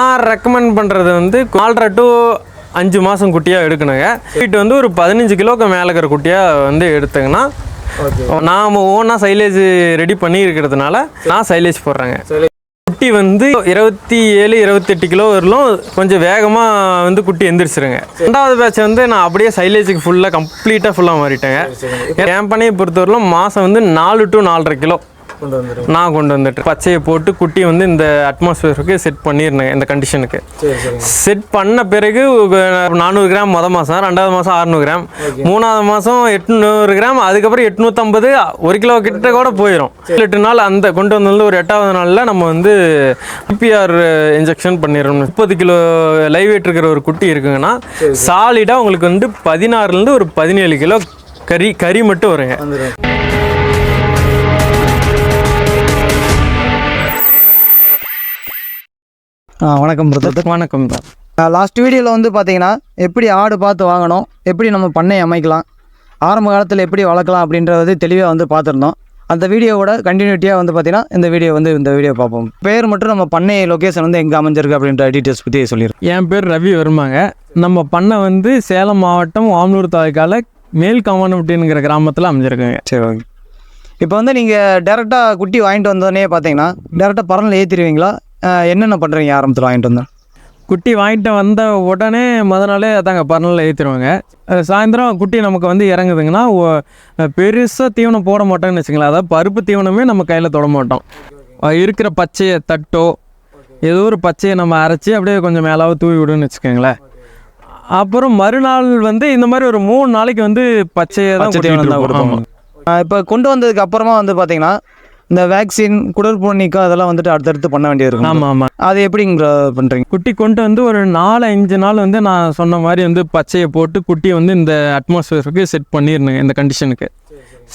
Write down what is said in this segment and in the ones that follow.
நான் ரெக்கமெண்ட் பண்ணுறது வந்து நாலரை டு அஞ்சு மாதம் குட்டியாக எடுக்கணுங்க. வீட்டு வந்து ஒரு பதினஞ்சு கிலோக்கு மேலே இருக்கிற குட்டியாக வந்து எடுத்தீங்கன்னா நாம் ஓனாக சைலேஜ் ரெடி பண்ணி இருக்கிறதுனால நான் சைலேஜ் போடுறேங்க. குட்டி வந்து இருபத்தி ஏழு இருபத்தெட்டு கிலோ வரலும் கொஞ்சம் வேகமாக வந்து குட்டி எந்திரிச்சிருங்க. ரெண்டாவது பேட்ச் வந்து நான் அப்படியே சைலேஜுக்கு ஃபுல்லாக கம்ப்ளீட்டாக ஃபுல்லாக மாறிட்டேங்க. என் பண்ணையை பொறுத்தவரையிலும் மாதம் வந்து நாலு டு நாலரை கிலோ. நான் கொண்டு வந்துட்டு பச்சையை போட்டு குட்டி வந்து இந்த அட்மாஸ்பியருக்கு செட் பண்ணியிருந்தேன் இந்த கண்டிஷனுக்கு செட் பண்ண பிறகு நானூறு கிராம் மொதல் மாதம் ரெண்டாவது மாதம் அறநூறு கிராம். மூணாவது மாதம் எட்நூறு கிராம் அதுக்கப்புறம் எட்நூற்றம்பது ஒரு கிலோ கிட்ட கூட போயிடும் எட்டு நாள் அந்த கொண்டு வந்ததுல ஒரு எட்டாவது நாளில் நம்ம வந்து பிபிஆர் இன்ஜெக்ஷன் பண்ணிடுறோம் முப்பது கிலோ லைவ் வெயிட் இருக்கிற ஒரு குட்டி இருக்குங்கன்னா சாலிடாக உங்களுக்கு வந்து பதினாறுலேருந்து ஒரு பதினேழு கிலோ கறி கறி மட்டும் வருங்க. வணக்கம் பிரதர் வணக்கம் லாஸ்ட் வீடியோவில் வந்து பார்த்தீங்கன்னா எப்படி ஆடு பார்த்து வாங்கணும் எப்படி நம்ம பண்ணை அமைக்கலாம் ஆரம்ப காலத்தில் எப்படி வளர்க்கலாம் அப்படின்றது தெளிவாக வந்து பார்த்துருந்தோம். அந்த வீடியோவோட கண்டினியூட்டியாக வந்து பார்த்தீங்கன்னா இந்த வீடியோ வந்து இந்த வீடியோ பார்ப்போம். பேர் மட்டும் நம்ம பண்ணை லொக்கேஷன் வந்து எங்கே அமைஞ்சிருக்கு அப்படின்ற டீட்டெயில்ஸ் பற்றி சொல்லிடுறோம். என் பேர் ரவி வருமாங்க. நம்ம பண்ணை வந்து சேலம் மாவட்டம் ஆம்லூர் தாலுக்கால மேல் கமானப்பட்டிங்கிற கிராமத்தில் அமைஞ்சிருக்குங்க. சரி ஓகே இப்போ வந்து நீங்கள் டேரெக்டாக குட்டி வாங்கிட்டு வந்தோடனே பார்த்தீங்கன்னா டேரெக்டாக பறனில் ஏற்றிடுவீங்களா என்னென்ன பண்ணுறீங்க ஆரம்பத்தில் வாங்கிட்டு வந்தேன். குட்டி வாங்கிட்டு வந்த உடனே முத நாளே அதாங்க பர்னலில் ஏற்றிடுவாங்க சாயந்தரம் குட்டி நமக்கு வந்து இறங்குதுங்கன்னா பெருசாக தீவனம் போட மாட்டோம்னு வச்சுங்களேன் அதாவது பருப்பு தீவனமே நம்ம கையில் தொட மாட்டோம். இருக்கிற பச்சையை தட்டோ ஏதோ ஒரு பச்சையை நம்ம அரைச்சி அப்படியே கொஞ்சம் மேலாக தூவி விடுன்னு வச்சுக்கோங்களேன். அப்புறம் மறுநாள் வந்து இந்த மாதிரி ஒரு மூணு நாளைக்கு வந்து பச்சையை தான் இப்போ கொண்டு வந்ததுக்கு அப்புறமா வந்து பார்த்தீங்கன்னா இந்த வேக்சின் குடற்புழு நீக்கம் அதெல்லாம் வந்துட்டு அடுத்தடுத்து பண்ண வேண்டியது இருக்கும் ஆமாம் ஆமாம் அது எப்படிங்க பண்ணுறீங்க குட்டி கொண்டு வந்து ஒரு நாலு அஞ்சு நாள் வந்து நான் சொன்ன மாதிரி வந்து பச்சையை போட்டு குட்டியை வந்து இந்த அட்மாஸ்பியருக்கு செட் பண்ணிடணுங்க இந்த கண்டிஷனுக்கு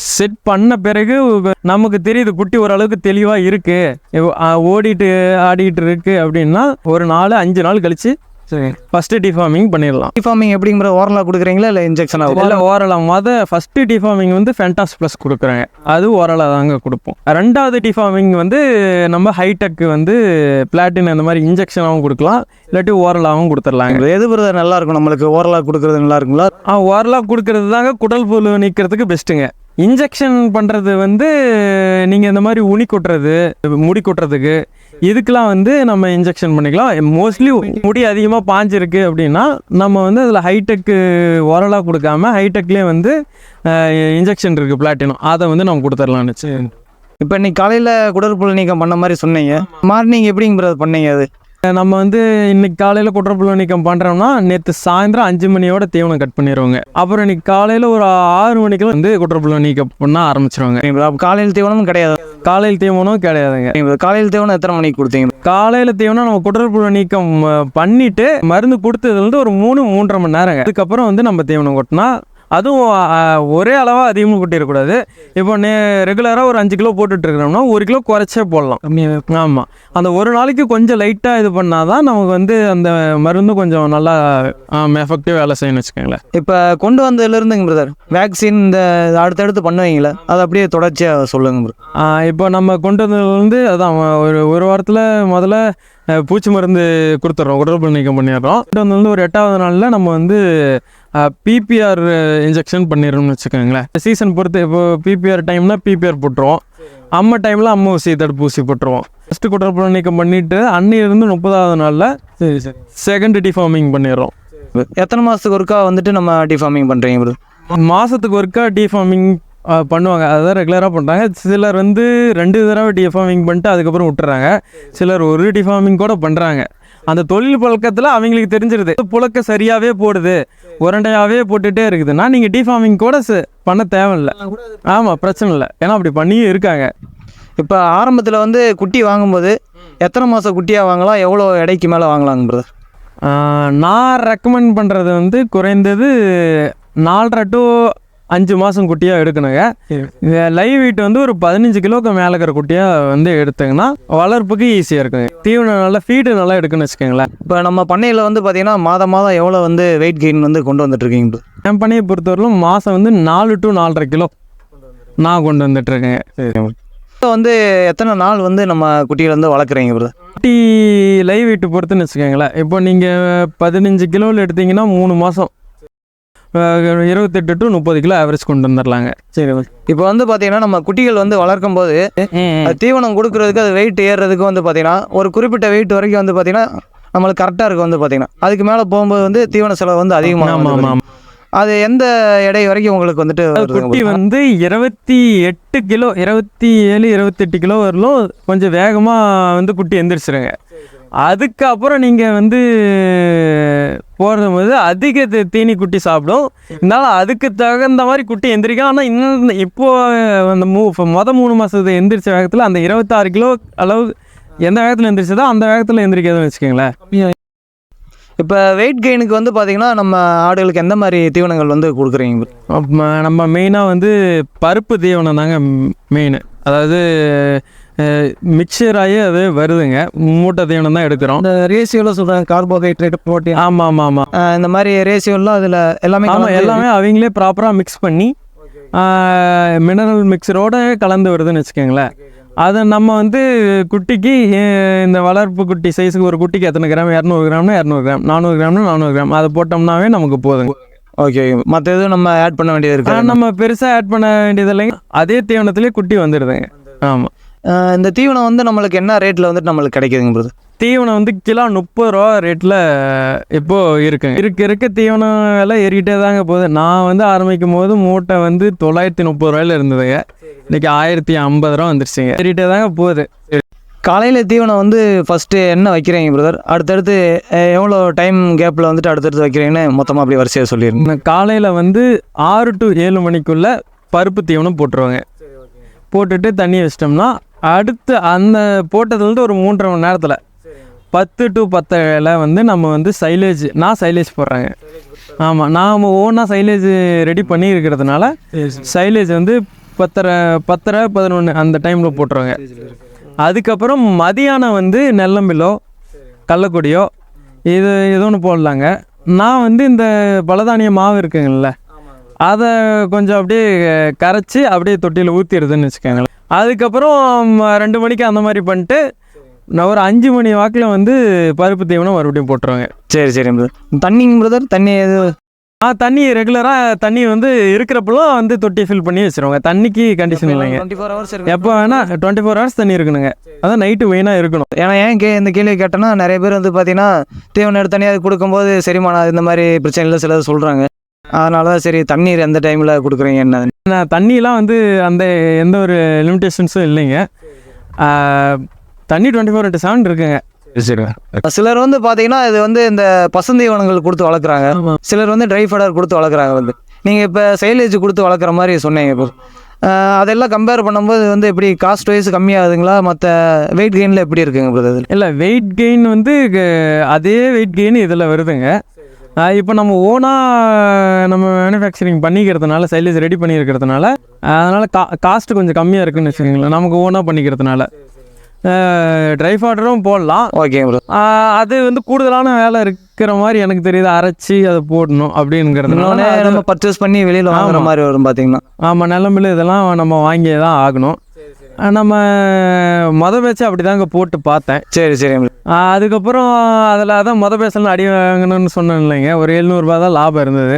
செட் பண்ண பிறகு நமக்கு தெரியுது குட்டி ஓரளவுக்கு தெளிவாக இருக்கு. இவ்- ஆ, ஓடிட்டு ஆடிட்டு இருக்கு அப்படின்னா ஒரு நாலு அஞ்சு நாள் கழிச்சு சரி ஃபஸ்ட்டு டிஃபார்மிங் பண்ணிடலாம். டிஃபார்மிங் எப்படிங்கிற ஓரலாக கொடுக்குறீங்களா இல்லை இன்ஜெக்ஷனாக இல்லை ஓரலாக மொத ஃபஸ்ட்டு டிஃபார்மிங் வந்து ஃபென்டாஸ் ப்ளஸ் கொடுக்குறாங்க. அது ஓரலாக தாங்க கொடுப்போம். ரெண்டாவது டிஃபார்மிங் வந்து நம்ம ஹைடெக் வந்து பிளாட்டின் அந்த மாதிரி இன்ஜெக்ஷனாகவும் கொடுக்கலாம். இல்லாட்டி ஓரலாகவும் கொடுத்துர்லாங்க எது பிரதர் நல்லா இருக்கும் நம்மளுக்கு. ஓரலாக கொடுக்குறது நல்லா இருக்குங்களா? ஆ ஓரலாக கொடுக்கறது தாங்க. குடல் புழு நீக்கிறதுக்கு பெஸ்ட்டுங்க இன்ஜெக்ஷன் பண்ணுறது வந்து நீங்கள் இந்த மாதிரி உனி கொட்டுறது முடி கொட்டுறதுக்கு இதுக்கெலாம் வந்து நம்ம இன்ஜெக்ஷன் பண்ணிக்கலாம். மோஸ்ட்லி முடி அதிகமாக பாஞ்சிருக்கு அப்படின்னா நம்ம வந்து அதில் ஹைடெக்கு ஓரலாக கொடுக்காம ஹைடெக்லேயே வந்து இன்ஜெக்ஷன் இருக்குது பிளாட்டினம் அதை வந்து நம்ம கொடுத்துர்லாம்னு வச்சு இப்போ இன்னைக்கு காலையில் குடற்புழு நீக்கம் பண்ண மாதிரி சொன்னீங்க. மார்னிங் எப்படிங்க பிரதர் பண்ணீங்க அது? நம்ம வந்து இன்னைக்கு காலையில் குற்றப்புழு நீக்கம் பண்ணுறோம்னா நேற்று சாயந்தரம் அஞ்சு மணியோட தீவனம் கட் பண்ணிடுவோங்க அப்புறம் இன்னைக்கு காலையில் ஒரு ஆறு மணிக்கு வந்து குற்றப்புழு நீக்கம் பண்ண ஆரம்பிச்சிருவாங்க. காலையில் தீவனமும் கிடையாது. காலையில் தீவனம் கிடையாதுங்க. காலையில் தீவனம் எத்தனை மணிக்கு கொடுத்தீங்க? காலையில் தீவனம் நம்ம குடற்புழு நீக்கம் பண்ணிட்டு மருந்து கொடுத்ததுலேருந்து ஒரு மூணு மூன்றரை மணி நேரங்க. அதுக்கப்புறம் வந்து நம்ம தீவனம் கொட்டினா அதுவும் ஒரே அளவாக அதிகமாக கொட்டிடக்கூடாது. இப்போ நே ரெகுலராக ஒரு அஞ்சு கிலோ போட்டுட்டு இருக்கிறோம்னா ஒரு கிலோ குறைச்சே போடலாம். ஆமாம் அந்த ஒரு நாளைக்கு கொஞ்சம் லைட்டாக இது பண்ணாதான் நமக்கு வந்து அந்த மருந்து கொஞ்சம் நல்லா எஃபெக்டிவ் வேலை செய்யணும்னு வச்சுக்கோங்களேன். இப்போ கொண்டு வந்ததுலேருந்துங்க பிரதர் வேக்சின் இந்த அடுத்தடுத்து பண்ணுவீங்களா? அது அப்படியே தொடர்ச்சியாக சொல்லுங்க இப்போ நம்ம கொண்டு வந்ததுலேருந்து அதான் ஒரு ஒரு வாரத்தில் முதல்ல பூச்சி மருந்து கொடுத்துட்றோம் உடற்பு நீக்கம் பண்ணிடுறோம். கொண்டு வந்ததுலேருந்து ஒரு எட்டாவது நாளில் நம்ம வந்து பிபிஆர் இன்ஜெக்ஷன் பண்ணிடுறோம்னு வச்சுக்கோங்களேன். சீசன் பொறுத்து இப்போ பிபிஆர் டைம்னா பிபிஆர் போட்டுருவோம். அம்மா டைமில் அம்மா ஊசி தடுப்பூசி போட்டுருவோம். ஃபஸ்ட்டு குடற்புழு நீக்கம் பண்ணிவிட்டு அன்னிலிருந்து முப்பதாவது நாளில் சரி சரி. செகண்ட் டிஃபார்மிங் பண்ணிடுறோம். எத்தனை மாதத்துக்கு ஒருக்கா வந்துட்டு நம்ம டிஃபார்மிங் பண்ணுறீங்க ப்ரோ? மாதத்துக்கு ஒருக்கா டிஃபார்மிங் பண்ணுவாங்க. அதுதான் ரெகுலராக பண்ணுறாங்க சிலர் வந்து ரெண்டு தடவை டிஃபார்மிங் பண்ணிட்டு அதுக்கப்புறம் விட்டுறாங்க. சிலர் ஒரு டிஃபார்மிங் கூட பண்ணுறாங்க அந்த தொழில் பழக்கத்தில் அவங்களுக்கு தெரிஞ்சிருது. புழக்க சரியாகவே போடுது. உரண்டையாகவே போட்டுகிட்டே இருக்குதுன்னா நீங்கள் டிஃபார்மிங் கூட ச- பண்ண தேவையில்லை. ஆமாம் பிரச்சனை இல்லை. ஏன்னா அப்படி பண்ணியும் இருக்காங்க. இப்போ ஆரம்பத்தில் வந்து குட்டி வாங்கும்போது எத்தனை மாதம் குட்டியாக வாங்கலாம்? எவ்வளோ எடைக்கு மேலே வாங்கலாங்க பிரதர் நான் ரெக்கமெண்ட் பண்ணுறது வந்து குறைந்தது நாலரை டு அஞ்சு மாதம் குட்டியாக எடுக்கணுங்க. லைவ் வெயிட் வந்து ஒரு பதினஞ்சு கிலோக்கு மேலே இருக்கிற குட்டியாக வந்து எடுத்தீங்கன்னா வளர்ப்புக்கு ஈஸியாக இருக்குங்க. தீவனம் நல்லா ஃபீடு நல்லா எடுக்குன்னு வச்சுக்கோங்களேன். இப்போ நம்ம பண்ணையில் வந்து பார்த்தீங்கன்னா மாதம் மாதம் எவ்வளோ வந்து வெயிட் கெயின் வந்து கொண்டு வந்துட்டு இருக்கீங்க bro? என் பண்ணையை பொறுத்தவரையிலும் மாதம் வந்து நாலு டு நாலரை கிலோ நான் கொண்டு வந்துட்டுருக்கேங்க. இப்போ வந்து எத்தனை நாள் வந்து நம்ம குட்டிகள் வந்து வளர்க்குறீங்க பிரதர் குட்டி லைவ் வெயிட் பொறுத்துன்னு வச்சுக்கோங்களேன். இப்போ நீங்கள் பதினஞ்சு கிலோவில் எடுத்தீங்கன்னா மூணு மாதம் இருபத்தெட்டு டு முப்பது கிலோ ஆவரேஜ் கொண்டு வந்துடலாங்க. சரி இப்போ வந்து பார்த்தீங்கன்னா நம்ம குட்டிகள் வந்து வளர்க்கும் போது தீவனம் கொடுக்கறதுக்கு அது வெயிட் ஏறுறதுக்கு வந்து பார்த்தீங்கன்னா ஒரு குறிப்பிட்ட வெயிட் வரைக்கும் வந்து பார்த்தீங்கன்னா நம்மளுக்கு கரெக்டாக இருக்கும் வந்து பார்த்தீங்கன்னா அதுக்கு மேலே போகும்போது வந்து தீவன செலவு வந்து அதிகமாக அது எந்த எடை வரைக்கும் உங்களுக்கு வந்துட்டு குட்டி? வந்து இருபத்தி எட்டு கிலோ இருபத்தி ஏழு இருபத்தெட்டு கிலோ வரலும் கொஞ்சம் வேகமாக வந்து குட்டி எந்திரிச்சிருங்க. அதுக்கப்புறம் நீங்கள் வந்து போடும்போது அதிக தி- தீனி குட்டி சாப்பிடும். இருந்தாலும் அதுக்கு தகுந்த மாதிரி குட்டி எந்திரிக்கும். ஆனால் இன்னும் இப்போ அந்த மூ இப்போ மொதல் மூணு மாதத்து எந்திரிச்ச வேகத்தில் அந்த இருபத்தாறு கிலோ அளவு எந்த வேகத்தில் எந்திரிச்சதோ அந்த வேகத்தில் எந்திரிக்காதுன்னு வச்சுக்கோங்களேன். இப்போ வெயிட் கெயினுக்கு வந்து பார்த்தீங்கன்னா நம்ம ஆடுகளுக்கு எந்த மாதிரி தீவனங்கள் வந்து கொடுக்குறீங்க? நம்ம மெயினாக வந்து பருப்பு தீவனம் தாங்க மெயின் அதாவது மிக்சர் ஆகி அது வருதுங்க. மூட்டை தீவனம் தான் எடுக்கிறோம். இந்த ரேஷியோவில் சொல்கிறாங்க கார்போஹைட்ரேட் ப்ரோட்டீன் ஆமாம் ஆமாம் ஆமாம் இந்த மாதிரி ரேஷியோலாம் அதில் எல்லாமே ஆமாம் எல்லாமே அவங்களே ப்ராப்பராக மிக்ஸ் பண்ணி மினரல் மிக்சரோட கலந்து வருதுன்னு வச்சுக்கோங்களேன். அதை நம்ம வந்து குட்டிக்கு இந்த வளர்ப்பு குட்டி சைஸுக்கு ஒரு குட்டிக்கு எத்தனை கிராம்? இரநூறு கிராம்னா இரநூறு கிராம். நானூறு கிராம்னா நானூறு கிராம். அதை போட்டோம்னாவே நமக்கு போதுங்க. ஓகே மற்ற எதுவும் நம்ம ஆட் பண்ண வேண்டியது இருக்கு? நம்ம பெருசாக ஆட் பண்ண வேண்டியது இல்லைங்க அதே தீவனத்திலே குட்டி வந்துடுதுங்க. ஆமாம் இந்த தீவனம் வந்து நம்மளுக்கு என்ன ரேட்டில் வந்துட்டு நம்மளுக்கு கிடைக்குதுங்க பிரதர் தீவனம் வந்து கிலோ முப்பது ரூபா ரேட்டில் இப்போ இருக்குங்க இருக்க இருக்க. தீவனம் விலை ஏறிக்கிட்டே தாங்க போகுது. நான் வந்து ஆரம்பிக்கும் போது மூட்டை வந்து தொள்ளாயிரத்தி முப்பது ரூபாயில இருந்ததுங்க. இன்னைக்கு ஆயிரத்தி ஐம்பது ரூபா வந்துருச்சுங்க. ஏறிட்டே தாங்க போகுது. காலையில் தீவனம் வந்து ஃபஸ்ட்டு என்ன வைக்கிறீங்க பிரதர் அடுத்தடுத்து எவ்வளோ டைம் கேப்பில் வந்துட்டு அடுத்தடுத்து வைக்கிறீங்கன்னு மொத்தமாக அப்படி வரிசையாக சொல்லிடுங்க. இந்த காலையில் வந்து ஆறு டு ஏழு மணிக்குள்ள பருப்பு தீவனம் போட்டுருவாங்க. போட்டுட்டு தண்ணி வச்சிட்டோம்னா அடுத்து அந்த போட்டதுலேருந்து ஒரு மூன்றரை மணி நேரத்தில் பத்து டு பத்தில் வந்து நம்ம வந்து சைலேஜ் நான் சைலேஜ் போடுறேங்க. ஆமாம் நாம் ஓனாக சைலேஜ் ரெடி பண்ணி இருக்கிறதுனால சைலேஜ் வந்து பத்தரை பத்தரை பதினொன்று அந்த டைமில் போட்டுருவாங்க. அதுக்கப்புறம் மதியானம் வந்து நெல்லம்பிலோ கள்ளக்குடியோ இது ஏதோ ஒன்று போடலாங்க. நான் வந்து இந்த பலதானிய மாவு இருக்குங்கள்ல அதை கொஞ்சம் அப்படியே கரைச்சி அப்படியே தொட்டியில் ஊற்றிடுதுன்னு வச்சுக்கோங்களேன். அதுக்கப்புறம் ரெண்டு மணிக்கு அந்த மாதிரி பண்ணிட்டு நான் ஒரு அஞ்சு மணி வாக்கில் வந்து பருப்பு தீவனம் மறுபடியும் போட்டுருவாங்க. சரி சரி பிரதர் தண்ணிங்க பிரதர் தண்ணி எது? ஆ தண்ணி ரெகுலராக தண்ணி வந்து இருக்கிறப்பெல்லாம் வந்து தொட்டியை ஃபில் பண்ணி வச்சிருவாங்க. தண்ணிக்கு கண்டிஷன் இல்லைங்க. எப்போ வேணால் டுவெண்ட்டி ஃபோர் ஹவர்ஸ் தண்ணி இருக்கணுங்க. அதான் நைட்டு வெயினாக இருக்கணும். ஏன்னா ஏன் கே இந்த கேள்வி கேட்டேன்னா நிறைய பேர் வந்து பார்த்தீங்கன்னா தீவனம் எடுத்து தனியாக கொடுக்கும்போது செரிமானம் இந்த மாதிரி பிரச்சனைகள் சிலது சொல்கிறாங்க அதனால தான் சரி தண்ணீர் எந்த டைமில் கொடுக்குறீங்க என்ன? தண்ணியெலாம் வந்து அந்த எந்த ஒரு லிமிடேஷன்ஸும் இல்லைங்க. தண்ணி டுவெண்ட்டி ஃபோர் இன்ட்டு செவன் இருக்குங்க சிலர் வந்து பார்த்தீங்கன்னா இது வந்து இந்த பசுந்தீவனங்கள் கொடுத்து வளர்க்குறாங்க. சிலர் வந்து ட்ரை ஃபடர் கொடுத்து வளர்க்குறாங்க வந்து. நீங்கள் இப்போ சைலேஜ் கொடுத்து வளர்க்குற மாதிரி சொன்னீங்க இப்போ. அதெல்லாம் கம்பேர் பண்ணும்போது வந்து எப்படி காஸ்ட் வைஸ் கம்மியாகுதுங்களா? மற்ற வெயிட் கெயினில் எப்படி இருக்குங்க பிரதர் இல்லை வெயிட் கெயின் வந்து க- அதே வெயிட் கெயின் இதில் வருதுங்க. இப்போ நம்ம ஓனாக நம்ம மேனுஃபேக்சரிங் பண்ணிக்கிறதுனால சைலேஜ் ரெடி பண்ணியிருக்கிறதுனால அதனால் கா காஸ்ட் கொஞ்சம் கம்மியாக இருக்குன்னு வச்சுக்கோங்களேன். நமக்கு ஓனாக பண்ணிக்கிறதுனால. ட்ரை ஃபாடரும் போடலாம். ப்ரோ ஆஹ் அது வந்து கூடுதலான வேலை இருக்கிற மாதிரி எனக்கு தெரியுது. அரைச்சி அதை போடணும் அப்படிங்கிறதுனால நம்ம பர்ச்சேஸ் பண்ணி வெளியில் வாங்குற மாதிரி வரும் பார்த்தீங்கன்னா ஆமாம் நிலம்பில் இதெல்லாம் நம்ம வாங்கியே தான் ஆகணும். நம்ம மொதல் பேச்சு அப்படி தாங்க போட்டு பார்த்தேன். சரி சரி. அதுக்கப்புறம் அதில் அதான் மொதல் பேச்சில் அடி வாங்கணும்னு சொன்னேன் இல்லைங்க. ஒரு எழுநூறுபா தான் லாபம் இருந்தது.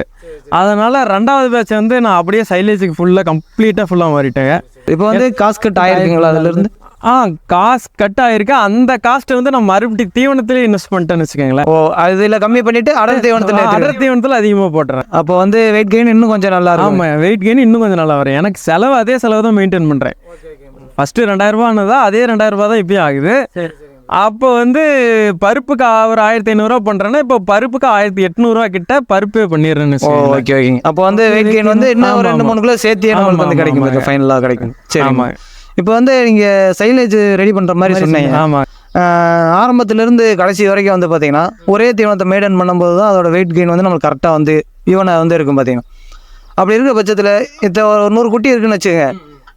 அதனால் ரெண்டாவது பேட்ச் வந்து நான் அப்படியே சைலேஜுக்கு ஃபுல்லாக கம்ப்ளீட்டாக ஃபுல்லாக மாறிட்டேங்க. இப்போ வந்து காஸ்கட் ஆயிருக்குங்களா அதுலேருந்து? ஆ காசு கட் ஆயிருக்கு. அந்த காஸ்ட்டை வந்து நான் மறுபடியும் தீவனத்திலே இன்வெஸ்ட் பண்ணிட்டேன்னு வச்சுக்கோங்களேன். ஓ அதில் கம்மி பண்ணிட்டு அடர் தீவனத்தில் அடர் தீவனத்தில் அதிகமாக போட்டுறேன். அப்போ வந்து வெயிட் கெயின் இன்னும் கொஞ்சம் நல்லா இருக்கும். ஆமாம் வெயிட் கெயின் இன்னும் கொஞ்சம் நல்லா வரும். எனக்கு செலவு அதே செலவு தான் மெயின்டைன் பண்ணுறேன் ஃபஸ்ட்டு ரெண்டாயிரரூபானதா அதே ரெண்டாயிரரூபா தான் இப்பயும் ஆகுது. அப்போ வந்து பருப்புக்கு ஒரு ஆயிரத்தி ஐநூறுரூவா பண்ணுறேன்னா இப்போ பருப்புக்கு ஆயிரத்தி எட்நூறுரூவா கிட்ட பருப்பே பண்ணிடுறேன்னு. ஓகே ஓகே அப்போ வந்து வெயிட் கெயின் வந்து இன்னும் ஒரு ரெண்டு. மூணு கிலோ சேர்த்தே நம்மளுக்கு வந்து கிடைக்கும். ஃபைனலாக கிடைக்கும். சரி. ஆமாம் இப்போ வந்து நீங்கள் சைலேஜ் ரெடி பண்ணுற மாதிரி சொன்னீங்க. ஆமாம் ஆரம்பத்திலிருந்து கடைசி வரைக்கும் வந்து பார்த்தீங்கன்னா ஒரே தீவனத்தை மெயின்டைன் பண்ணும்போது தான் அதோட வெயிட் கெயின் வந்து நம்மளுக்கு கரெக்டாக வந்து ஈவனாக வந்து இருக்கும் பார்த்தீங்கன்னா அப்படி இருக்கிற பட்சத்தில் இப்போ ஒரு நூறு குட்டி இருக்குன்னு வச்சுக்கோங்க.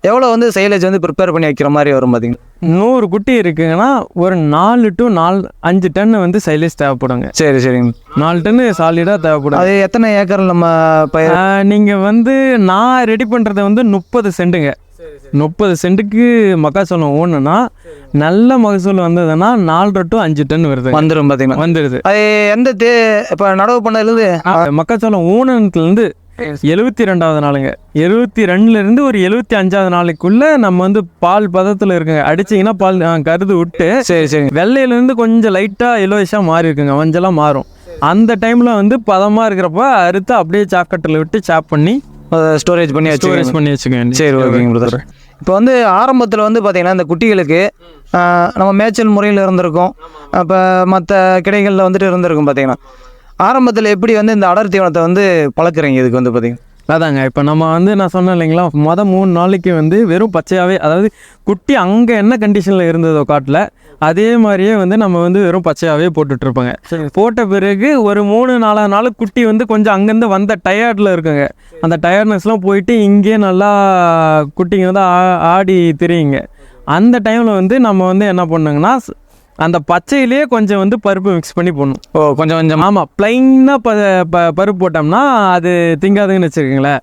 எவ்வளோ வந்து சைலேஜ் வந்து ப்ரிப்பேர் பண்ணி வைக்கிற மாதிரி வரும் பார்த்தீங்கன்னா நூறு குட்டி இருக்குங்கன்னா ஒரு நாலு டு நாலு அஞ்சு டன் வந்து சைலேஜ் தேவைப்படுங்க. சரி சரிங்க. நாலு டன்னு சாலிடாக தேவைப்படும் அது எத்தனை ஏக்கர் நம்ம பயிர்? நீங்கள் வந்து நான் ரெடி பண்ணுறது வந்து முப்பது சென்ட்டுங்க முப்பது சென்ட்டுக்கு மக்காச்சோளம் ஓணுனா நல்ல மகசூல் வந்ததுன்னா நாலரை டு அஞ்சு டன் வருது வந்துடும் பார்த்தீங்கன்னா வந்துடுது அது எந்த தே இப்போ நடவு பண்ணதுலேருந்து மக்காச்சோளம் ஊனத்துலேருந்து எழுபத்தி ரெண்டாவது நாளுங்க. எழுபத்தி ரெண்டுலேருந்து ஒரு எழுபத்தி அஞ்சாவது நாளைக்குள்ள நம்ம வந்து பால் பதத்தில் இருக்குங்க. அடிச்சிங்கன்னா பால் கருது விட்டு சரி சரி. வெள்ளையிலேருந்து கொஞ்சம் லைட்டாக எல்லோயிஷாக மாறி இருக்குங்க. மஞ்சளாக மாறும். அந்த டைமில் வந்து பதமாக இருக்கிறப்ப அறுத்து அப்படியே சாக்கட்டில் விட்டு சாப் பண்ணி ஸ்டோரேஜ் பண்ணி வச்சு ஸ்டோரேஜ் பண்ணி வச்சுக்கோங்க. சரி ஓகேங்க பிரதர் இப்போ வந்து ஆரம்பத்தில் வந்து பார்த்தீங்கன்னா இந்த குட்டிகளுக்கு நம்ம மேய்ச்சல் முறையில் இருந்திருக்கும். அப்போ மற்ற கிடைகளில் வந்துட்டு இருந்திருக்கும் பார்த்தீங்கன்னா ஆரம்பத்தில் எப்படி வந்து இந்த அடர் தீவனத்தை வந்து பழக்கிறீங்க இதுக்கு வந்து பார்த்தீங்கன்னா அதாங்க இப்போ நம்ம வந்து நான் சொன்னேன் இல்லைங்களா மொதல் மூணு நாளைக்கு வந்து வெறும் பச்சையாகவே அதாவது குட்டி அங்கே என்ன கண்டிஷனில் இருந்ததோ காட்டில் அதே மாதிரியே வந்து நம்ம வந்து வெறும் பச்சையாகவே போட்டுட்ருப்போங்க. போட்ட பிறகு ஒரு மூணு நாலாவது நாள் குட்டி வந்து கொஞ்சம் அங்கேருந்து வந்த டயர்டில் இருக்குங்க. அந்த டயர்ட்னஸ்லாம் போயிட்டு இங்கேயே நல்லா குட்டிங்க வந்து ஆ- ஆடி திரியுங்க. அந்த டைமில் வந்து நம்ம வந்து என்ன பண்ணுங்கன்னா அந்த பச்சையிலேயே கொஞ்சம் வந்து பருப்பு மிக்ஸ் பண்ணி போடணும். ஓ கொஞ்சம் கொஞ்சம். ஆமாம் ப்ளைனாக ப பருப்பு போட்டோம்னா அது திங்காதுன்னு வச்சுருக்கீங்களேன்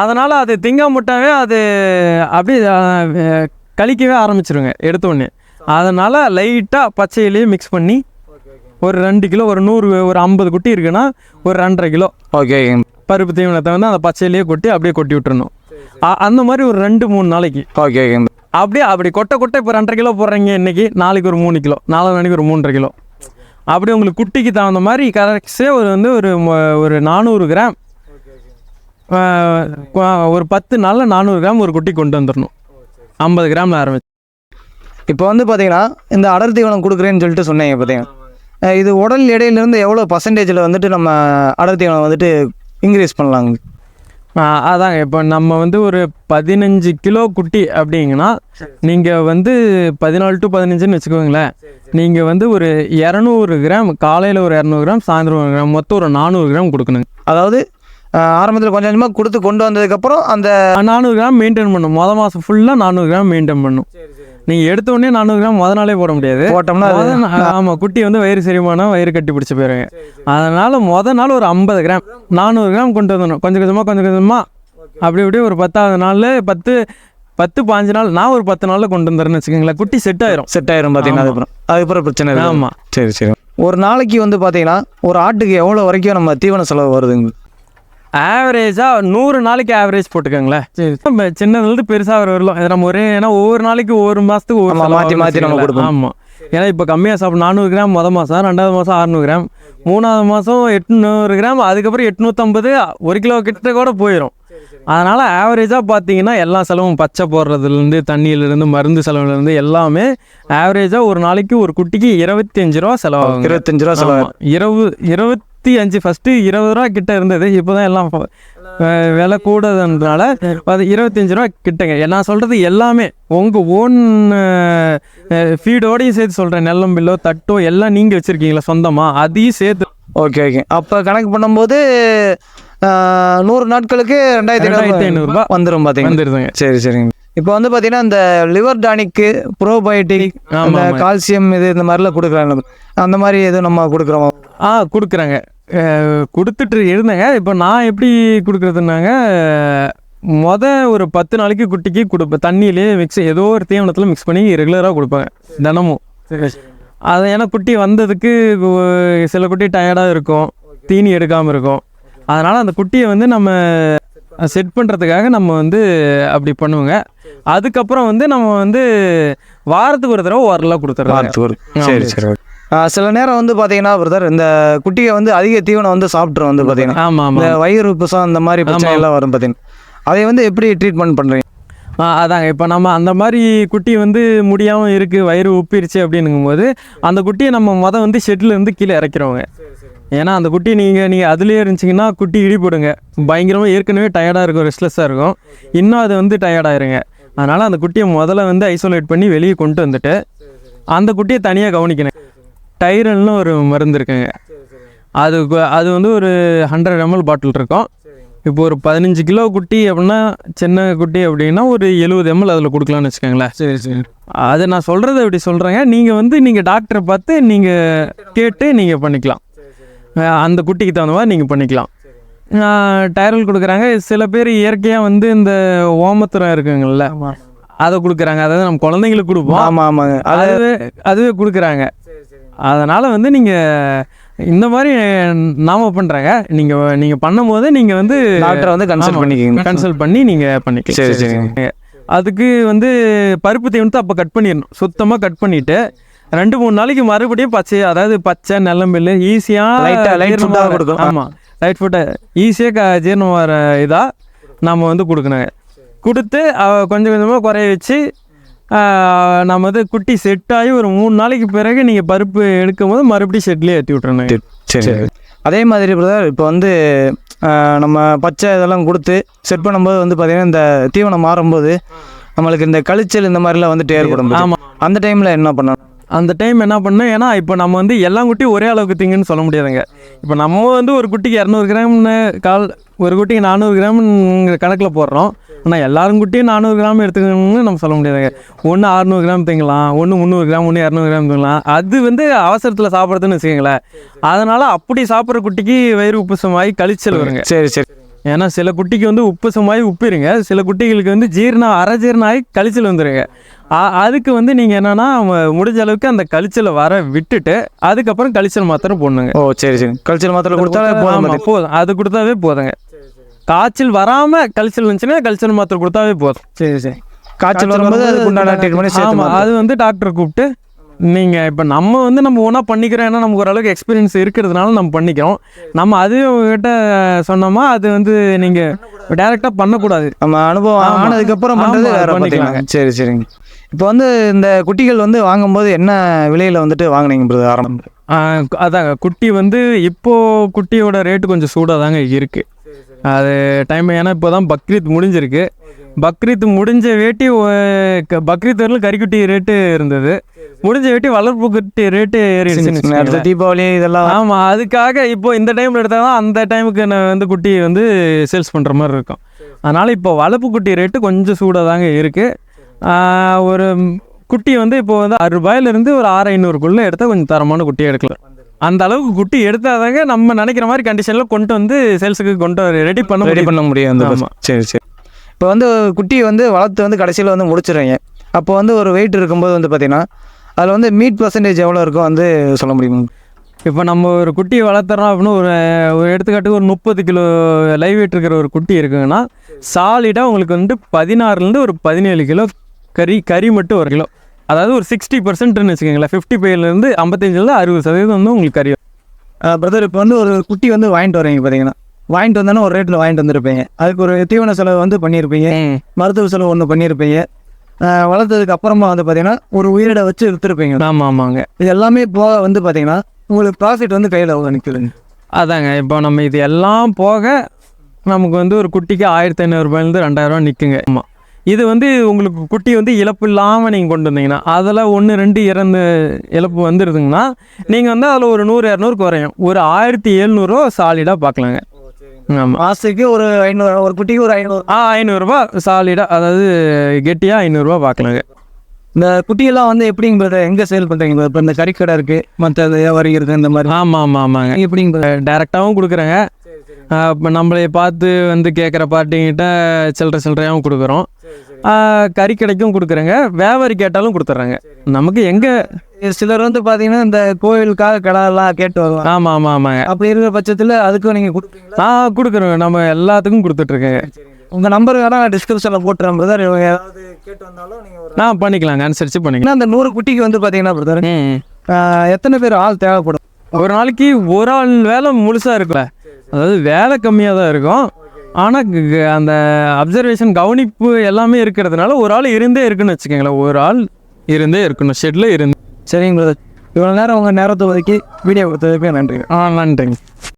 அதனால் அது திங்க முட்டாவே அது அப்படியே கழிக்கவே ஆரம்பிச்சிருங்க எடுத்த உடனே. அதனால் லைட்டாக பச்சையிலேயே மிக்ஸ் பண்ணி ஒரு ரெண்டு கிலோ ஒரு நூறு ஒரு ஐம்பது குட்டி இருக்குன்னா ஒரு ரெண்டரை கிலோ ஓகே. பருப்பு தீவனத்தை வந்து அந்த பச்சையிலேயே கொட்டி அப்படியே கொட்டி விட்டுறணும். அந்த மாதிரி ஒரு ரெண்டு மூணு நாளைக்கு. Okay okay. அப்படியே அப்படி கொட்டை கொட்டை இப்போ ரெண்டரை கிலோ போடுறீங்க இன்னைக்கு நாளைக்கு ஒரு மூணு கிலோ நாலு நாளைக்கு ஒரு மூன்றரை கிலோ. அப்படி உங்களுக்கு குட்டிக்கு தகுந்த மாதிரி கரெக்டே ஒரு வந்து ஒரு ஒரு நானூறு கிராம் ஒரு பத்து நாளில் நானூறு கிராம் ஒரு குட்டி கொண்டு வந்துடணும் ஐம்பது கிராமில் ஆரம்பிச்சு. இப்போ வந்து பார்த்தீங்கன்னா இந்த அடர் தீவனம் கொடுக்குறேன்னு சொல்லிட்டு சொன்னீங்க பார்த்தீங்கன்னா இது உடல் எடையிலேருந்து எவ்வளோ பர்சன்டேஜில் வந்துட்டு நம்ம அடர் தீவனம் வந்துட்டு இன்க்ரீஸ் பண்ணலாங்க? அதாங்க. இப்போ நம்ம வந்து ஒரு பதினஞ்சு கிலோ குட்டி அப்படிங்கன்னா நீங்கள் வந்து பதினாலு டு பதினஞ்சுன்னு வச்சுக்கோங்களேன். நீங்கள் வந்து ஒரு இரநூறு கிராம் காலையில் ஒரு இரநூறு கிராம் சாயந்தரம் ஒரு கிராம் மொத்தம் ஒரு நானூறு கிராம் கொடுக்கணுங்க. அதாவது ஆரம்பத்தில் கொஞ்சம் கொஞ்சமாக கொடுத்து கொண்டு வந்ததுக்கப்புறம் அந்த நானூறு கிராம் மெயின்டைன் பண்ணும். மொதல் மாதம் ஃபுல்லாக நானூறு கிராம் மெயின்டைன் பண்ணும். நீங்கள் எடுத்த உடனே நானூறு கிராம் முத நாளே போட முடியாது. போட்டோம்னா அது மொத நா- ஆமா குட்டி வந்து வயிறு செரிமானம் வயிறு கட்டி பிடிச்சி போயிருங்க. அதனால முத நாள் ஒரு ஐம்பது கிராம் நானூறு கிராம் கொண்டு வந்துடணும் கொஞ்சம் கொஞ்சமாக கொஞ்சம் கொஞ்சமாக அப்படி அப்படியே ஒரு பத்தாவது நாள் பத்து பத்து பாஞ்சு நாள் நான் ஒரு பத்து நாளில் கொண்டு வந்துடுறேன்னு வச்சுக்கோங்களேன். குட்டி செட் ஆயிரும். செட் ஆயிரும் பார்த்தீங்கன்னா அதுக்கப்புறம் அதுக்கப்புறம் பிரச்சனை இல்லை. ஆமா. சரி சரி. ஒரு நாளைக்கு வந்து பார்த்தீங்கன்னா ஒரு ஆட்டுக்கு எவ்வளோ வரைக்கும் நம்ம தீவன செலவு வருதுங்க? ஆவரேஜாக நூறு நாளைக்கு ஆவரேஜ் போட்டுக்கோங்களேன் சின்னதுலேருந்து பெருசாக வர வரலாம். இது நம்ம ஒரே ஏன்னா ஒவ்வொரு நாளைக்கு ஒவ்வொரு மாதத்துக்கு மாத்தி செலவாகும்னு மாத்தி நம்ம. கொடுப்போம். ஆமாம் ஏன்னா இப்போ கம்மியாக சாப்பிடும் நானூறு கிராம் மொதல் மாதம் ரெண்டாவது மாதம் அறநூறு கிராம். மூணாவது மாதம் எட்நூறு கிராம் அதுக்கப்புறம் எட்நூற்றம்பது ஒரு கிலோ கிட்ட கூட போயிடும் அதனால் ஆவரேஜாக பார்த்தீங்கன்னா எல்லா செலவும் பச்சை போடுறதுலேருந்து தண்ணியிலேருந்து மருந்து செலவுலேருந்து எல்லாமே ஆவரேஜாக ஒரு நாளைக்கு ஒரு குட்டிக்கு இருபத்தி அஞ்சு ரூபா செலவாகும் இருபத்தஞ்சு ரூபா செலவு ஆமா. இருபது இருபத்தி அஞ்சு ஃபஸ்ட்டு இருபது ரூபா கிட்ட இருந்தது. இப்போ தான் எல்லாம் விலை கூடதுன்றனால அது இருபத்தஞ்சு ரூபா கிட்டங்க. நான் சொல்கிறது எல்லாமே உங்கள் ஓன் ஃபீடோடையும் சேர்த்து சொல்கிறேன் நெல்லம் பில்லோ தட்டோ எல்லாம் நீங்கள் வச்சுருக்கீங்களா சொந்தமாக அதையும் சேர்த்து. ஓகே ஓகே அப்போ கணக்கு பண்ணும்போது நூறு நாட்களுக்கு ரெண்டாயிரத்தி ரெண்டாயிரத்தி ஐநூறு ஐநூறுரூபா வந்துடும் பார்த்தீங்கன்னா வந்துடுதுங்க சரி சரிங்க. இப்போ வந்து பார்த்தீங்கன்னா இந்த லிவர் டானிக்கு ப்ரோபயோட்டிக் அந்த. கால்சியம் இது இந்த மாதிரிலாம் கொடுக்குறாங்க. அந்த மாதிரி எதுவும் நம்ம கொடுக்குறோமா? ஆ கொடுக்குறாங்க. கொடுத்துட்டு இருந்தேங்க. இப்போ நான் எப்படி கொடுக்குறதுனாங்க மொத ஒரு பத்து நாளைக்கு குட்டிக்கு கொடுப்பேன் தண்ணியிலே மிக்ஸ் ஏதோ ஒரு தீவனத்தில் மிக்ஸ் பண்ணி ரெகுலராக கொடுப்பாங்க தினமும். அது ஏன்னா குட்டி வந்ததுக்கு சில குட்டி டயர்டாக இருக்கும் தீனி எடுக்காமல் இருக்கும். அதனால் அந்த குட்டியை வந்து நம்ம செட் பண்ணுறதுக்காக நம்ம வந்து அப்படி பண்ணுவோங்க. அதுக்கப்புறம் வந்து நம்ம வந்து வாரத்துக்கு ஒரு தடவை ஓரலாக ஒரு சரி சரி சில நேரம் வந்து பார்த்தீங்கன்னா பிரதர் இந்த குட்டியை வந்து அதிக தீவனம் வந்து சாப்பிட்றோம் வந்து பார்த்தீங்கன்னா ஆமாம் இந்த வயிறு உப்புசம் அந்த மாதிரி பிரச்சனை எல்லாம் வரும் பார்த்தீங்கன்னா அதை வந்து எப்படி ட்ரீட்மெண்ட் பண்ணுறீங்க ஆ அதாங்க இப்போ நம்ம அந்த மாதிரி குட்டி வந்து முடியாமல் இருக்குது வயிறு உப்பிருச்சு அப்படின்னுங்கும்போது அந்த குட்டியை நம்ம முத வந்து ஷெட்டில் இருந்து கீழே இறக்கிறோங்க ஏன்னா அந்த குட்டி நீங்கள் நீங்கள் அதுலேயே இருந்துச்சிங்கன்னா குட்டி இடிப்படுங்க பயங்கரமாக ஏற்கனவே டயர்டாக இருக்கும் ரெஸ்ட்லெஸ்ஸாக இருக்கும். இன்னும் அது வந்து டயர்டாயிருங்க அதனால் அந்த குட்டியை முதல்ல வந்து ஐசோலேட் பண்ணி வெளியே கொண்டு வந்துட்டு அந்த குட்டியை தனியாக கவனிக்கணும். டைரல்னு ஒரு மருந்து இருக்குங்க. அது அது வந்து ஒரு ஹண்ட்ரட் எம்எல் பாட்டில் இருக்கும். இப்போ ஒரு பதினஞ்சு கிலோ குட்டி அப்படின்னா சின்ன குட்டி அப்படின்னா ஒரு எழுபது எம்எல் அதில் கொடுக்கலாம்னு வச்சுக்கோங்களேன். சரி சரி. அதை நான் சொல்கிறத இப்படி சொல்கிறேங்க நீங்கள் வந்து நீங்கள் டாக்டரை பார்த்து நீங்கள் கேட்டு நீங்கள் பண்ணிக்கலாம். அந்த குட்டிக்கு தகுந்த மாதிரி நீங்கள் பண்ணிக்கலாம். டயர்கள் கொடுக்குறாங்க. சில பேர் இயற்கையாக வந்து இந்த ஓமத்துரம் இருக்குங்கள்ல அதை கொடுக்குறாங்க. அதாவது நம்ம குழந்தைங்களுக்கு கொடுப்போம். ஆமாம் ஆமாங்க. அது அதுவே அதுவே கொடுக்குறாங்க. அதனால் வந்து நீங்கள் இந்த மாதிரி நாம பண்ணுறாங்க நீங்கள் நீங்கள் பண்ணும்போது நீங்கள் வந்து டாக்டரை வந்து கன்சல்ட் பண்ணிக்கிங்க. கன்சல்ட் பண்ணி நீங்கள் பண்ணிக்கலாம். சரி சரிங்க. அதுக்கு வந்து பருப்பு தீவனத்தை அப்போ கட் பண்ணிடணும். சுத்தமாக கட் பண்ணிவிட்டு ரெண்டு மூணு நாளைக்கு மறுபடியும் பச்சை அதாவது பச்சை நெல்லம்பில் ஈஸியாக food ஆ கொடுக்கும். ஆமாம் லைட் ஃபுட்டை ஈஸியாக ஜீரணம் வர இதாக நம்ம வந்து கொடுக்கணுங்க. கொடுத்து கொஞ்சம் கொஞ்சமாக குறைய வச்சு நம்ம வந்து குட்டி செட் ஆகி ஒரு மூணு நாளைக்கு பிறகு நீங்கள் பருப்பு எடுக்கும் போது மறுபடியும் ஷெட்லேயே ஏற்றி விட்றணும் சரி அதே மாதிரி பிரதர் இப்போ வந்து நம்ம பச்சை இதெல்லாம் கொடுத்து செட் பண்ணும்போது வந்து பார்த்தீங்கன்னா இந்த தீவனம் மாறும்போது நம்மளுக்கு இந்த கழிச்சல் இந்த மாதிரிலாம் வந்துட்டு ஏற்படும் ஆமாம் அந்த டைமில் என்ன பண்ணணும்? அந்த டைம் என்ன பண்ணணும் ஏன்னா இப்போ நம்ம வந்து எல்லா குட்டியும் ஒரே அளவுக்கு திங்குன்னு சொல்ல முடியாதுங்க. இப்போ நம்ம வந்து ஒரு குட்டிக்கு இரநூறு கிராம்னு கால் ஒரு குட்டிக்கு நானூறு கிராம்ங்கிற கணக்கில் போடுறோம். ஆனால் எல்லாரும் குட்டியும் நானூறு கிராம் எடுத்துக்கணும்னு நம்ம சொல்ல முடியாதுங்க. ஒன்று அறநூறு கிராம் திங்கலாம் ஒன்று முந்நூறு கிராம் ஒன்று இரநூறு கிராம் திங்கலாம். அது வந்து அவசரத்தில் சாப்பிட்றதுன்னு வச்சுக்கோங்களேன். அதனால் அப்படி சாப்பிட்ற குட்டிக்கு வயிறு உப்புசமாகி கழிச்சல் வருங்க. சரி சரி. ஏன்னா சில குட்டிக்கு வந்து உப்பு சமாயி உப்பிருங்க. சில குட்டிகளுக்கு வந்து ஜீரணம் அரை ஜீரணம் ஆகி கழிச்சல் வந்துருங்க. அ- அதுக்கு வந்து நீங்கள் என்னன்னா முடிஞ்ச அளவுக்கு அந்த கழிச்சலை வர விட்டுட்டு அதுக்கப்புறம் கழிச்சல் மாத்திரம் போடணுங்க. ஓ சரி சரி. கல்ச்சர் மாத்திரை கொடுத்தாலே போதும் அது கொடுத்தாவே போதுங்க. காய்ச்சல் வராமல் கழிச்சல் இருந்துச்சுன்னா கழிச்சல் மாத்திரை கொடுத்தாவே போதும். சரி சரி. காய்ச்சல் வரும்போது அதுக்கு உண்டான ட்ரீட்மெண்ட் சேர்த்து ஆமா, மாத்தணும். அது வந்து டாக்டரை கூப்பிட்டு நீங்கள் இப்போ நம்ம வந்து நம்ம ஒன்றா பண்ணிக்கிறோம். ஏன்னா நமக்கு ஓரளவுக்கு எக்ஸ்பீரியன்ஸ் இருக்கிறதுனால நம்ம பண்ணிக்கிறோம். நம்ம அதுவே உங்ககிட்ட சொன்னோமா அது வந்து நீங்கள் டைரெக்டாக பண்ணக்கூடாது. நம்ம அனுபவம். ஆனதுக்கப்புறம் பண்ணுறது. பண்ணிக்கலாங்க. சரி சரிங்க. இப்போ வந்து இந்த குட்டிகள் வந்து வாங்கும்போது என்ன விலையில் வந்துட்டு வாங்குனீங்க பிரதர் ஆரம்பம் அதாங்க குட்டி வந்து இப்போ குட்டியோட ரேட்டு கொஞ்சம் சூடாக தாங்க இருக்குது அது டைம் ஏன்னா இப்போ தான் பக்ரீத் முடிஞ்சிருக்கு. பக்ரீத் முடிஞ்ச வேட்டி பக்ரீத் வரலும் கறிக்குட்டி ரேட்டு இருந்தது. முடிஞ்ச வேட்டி வளர்ப்பு குட்டி ரேட்டு வச்சுக்கோங்களேன். தீபாவளி இதெல்லாம் ஆமா அதுக்காக இப்போ இந்த டைம்ல எடுத்தால் தான் அந்த டைமுக்கு நான் வந்து குட்டி வந்து சேல்ஸ் பண்ற மாதிரி இருக்கும். அதனால இப்போ வளர்ப்பு குட்டி ரேட்டு கொஞ்சம் சூடாக தாங்க இருக்கு. ஆஹ் ஒரு குட்டி வந்து இப்போ வந்து ஆறு ரூபாயிலிருந்து ஒரு ஆறு ஐநூறுக்குள்ள எடுத்தால் கொஞ்சம் தரமான குட்டியை எடுக்கலாம். அந்த அளவுக்கு குட்டி எடுத்தாதாங்க நம்ம நினைக்கிற மாதிரி கண்டிஷனில் கொண்டு வந்து சேல்ஸுக்கு கொண்டு ரெடி பண்ண ரெடி பண்ண முடியும் அந்த. சரி சரி. இப்போ வந்து குட்டியை வந்து வளர்த்து வந்து கடைசியில் வந்து முடிச்சிடுறீங்க. அப்போ வந்து ஒரு வெயிட் இருக்கும்போது வந்து பார்த்தீங்கன்னா அதில் வந்து மீட் பர்சன்டேஜ் எவ்வளோ இருக்கும் வந்து சொல்ல முடியுமா? இப்போ நம்ம ஒரு குட்டியை வளர்த்துறோம் அப்படின்னு ஒரு ஒரு எடுத்துக்காட்டுக்கு ஒரு முப்பது கிலோ லைவ் வெயிட் இருக்கிற ஒரு குட்டி இருக்குங்கன்னா சாலிடாக உங்களுக்கு வந்து பதினாறுலேருந்து ஒரு பதினேழு கிலோ கறி கறி மட்டும் ஒரு கிலோ. அதாவது ஒரு சிக்ஸ்டி பர்சன்ட்னு வச்சுக்கோங்களேன். ஃபிஃப்டி ஃபைவ்லேருந்து ஐம்பத்தஞ்சிலேருந்து அறுபது சதவீதம் வந்து உங்களுக்கு கறி. பிரதர் இப்போ வந்து ஒரு குட்டி வந்து வாங்கிட்டு வரீங்க பார்த்தீங்கன்னா வாங்கிட்டு வந்தானே ஒரு ரேட்டில் வாங்கிட்டு வந்திருப்பீங்க. அதுக்கு ஒரு தீவன செலவு வந்து பண்ணியிருப்பீங்க மருத்துவ செலவு ஒன்று பண்ணியிருப்பீங்க வளர்த்ததுக்கு அப்புறமா வந்து பார்த்தீங்கன்னா ஒரு உயிரிட வச்சு விற்றுருப்பீங்க ஆமாம் ஆமாங்க. இது எல்லாமே போக வந்து பார்த்தீங்கன்னா உங்களுக்கு ப்ராஃபிட் வந்து கையில் நிற்குதுங்க அதாங்க இப்போ நம்ம இது எல்லாம் போக நமக்கு வந்து ஒரு குட்டிக்கு ஆயிரத்தி ஐநூறுரூபாயிலேருந்து ரெண்டாயிரரூவா நிற்குங்க ஆமாம் இது வந்து உங்களுக்கு குட்டி வந்து இழப்பு இல்லாமல் நீங்கள் கொண்டு வந்தீங்கன்னா அதில் ஒன்று ரெண்டு இறந்து இழப்பு வந்துருதுங்கன்னா நீங்கள் வந்து அதில் ஒரு நூறு இரநூறு குறையும். ஒரு ஆயிரத்தி எழுநூறுவா சாலிடாக பார்க்கலாங்க ஆமாம் மாதத்துக்கு ஒரு ஐநூறு ஒரு குட்டிக்கு ஒரு ஐநூறு. ஆ ஐநூறுரூவா சாலிடாக அதாவது கெட்டியாக ஐநூறுரூவா பார்க்கலாங்க இந்த குட்டியெல்லாம் வந்து எப்படிங்க எங்கே சேல் பண்ணுறீங்க இப்போ இந்த கறிக்கடை இருக்குது மற்ற வியாபாரி இருக்குது இந்த மாதிரி. ஆமாம் ஆமாம் ஆமாங்க. எப்படிங்க? டேரெக்டாகவும் கொடுக்குறேங்க. இப்போ நம்மளை பார்த்து வந்து கேட்குற பார்ட்டிங்கிட்ட சில்லற சில்லறையாகவும் கொடுக்குறோம். கறி கடைக்கும் கொடுக்குறேங்க. வியாபாரி கேட்டாலும் கொடுத்துட்றாங்க. நமக்கு எங்கே சிலர் வந்து பார்த்தீங்கன்னா இந்த கோயிலுக்காக கடையெல்லாம் கேட்டு வருவாங்க. ஆமாம் ஆமாம் ஆமாங்க. அப்படி இருக்கிற பட்சத்தில் அதுக்கும் நீங்கள் கொடுப்பீங்களா? ஆ கொடுக்குறோங்க. நம்ம எல்லாத்துக்கும் கொடுத்துட்ருக்கேங்க. உங்கள் நம்பர் வேணால் டிஸ்கிரிப்ஷனில் போட்டுறேன் பிரதர் ஏதாவது கேட்டு வந்தாலும் நீங்கள் நான் பண்ணிக்கலாங்க. அனுசரித்து பண்ணிக்கலாம். அந்த நூறு குட்டிக்கு வந்து பார்த்தீங்கன்னா பிரதர் எத்தனை பேர் ஆள் தேவைப்படும்? ஒரு நாளைக்கு ஒரு ஆள் வேலை முழுசாக இருக்குல்ல. அதாவது வேலை கம்மியாக தான் இருக்கும். ஆனால் அந்த அப்சர்வேஷன் கவனிப்பு எல்லாமே இருக்கிறதுனால ஒரு ஆள் இருந்தே இருக்குன்னு வச்சுக்கோங்களேன். ஒரு ஆள் இருந்தே இருக்கணும். ஷெட்டில் இருந்து. சரிங்க பிரதர் இவ்வளோ நேரம் உங்கள் நேரத்தை ஒதுக்கி வீடியோ கொடுத்ததுக்கு நன்றி ஆ நன்றிங்க.